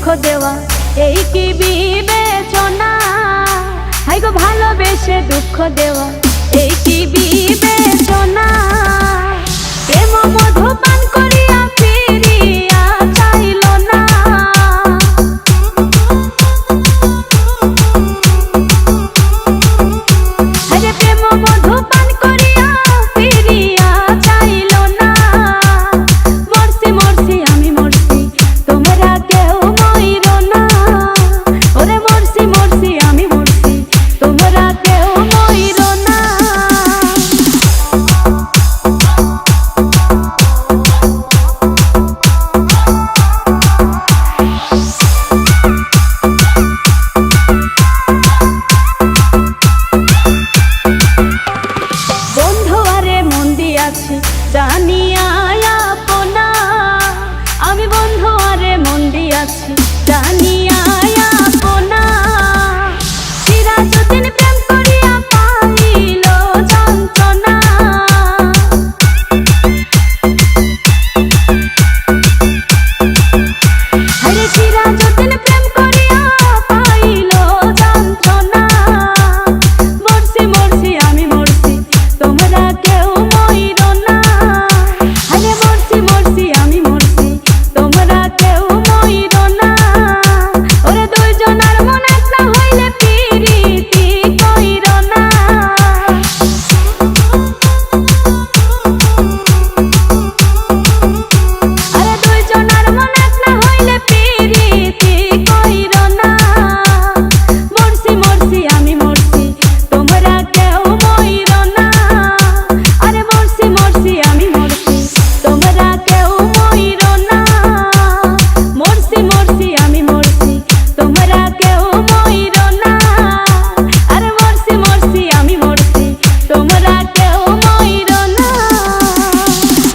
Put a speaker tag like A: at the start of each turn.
A: দুঃখ দেওয়া এই কি বিবেচনা? হাইগো ভালোবেসে দুঃখ দেওয়া এই কি বিবেচনা? প্রেম মধু What